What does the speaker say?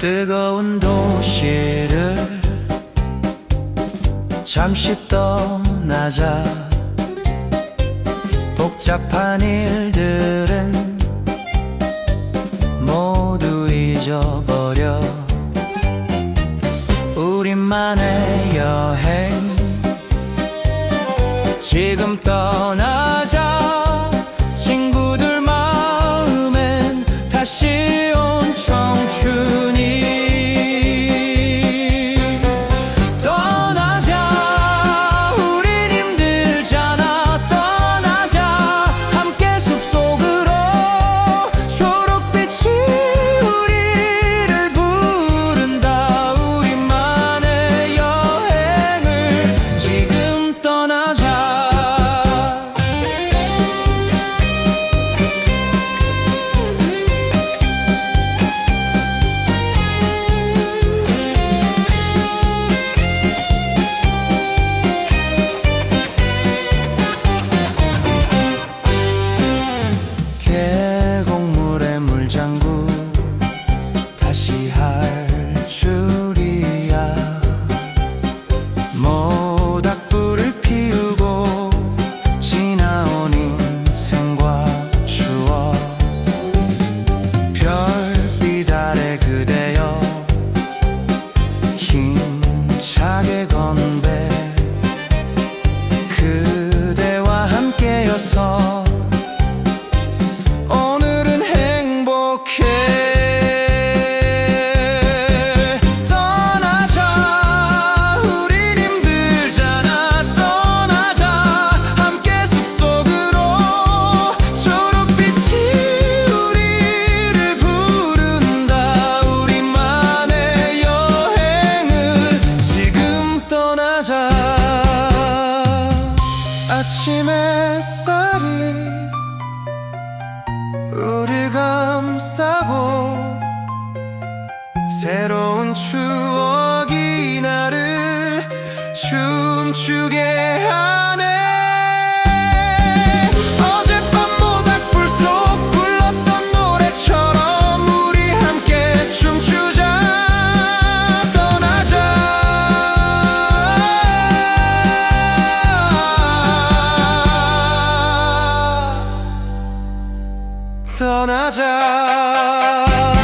뜨거운 도시를 잠시 떠나자. 복잡한 일들은 모두 잊어버려. 우리만의 여행. 지금 떠나자. 아침 햇살이 우릴 감싸고 새로운 추억이 나를 춤추게 하네. 떠나자.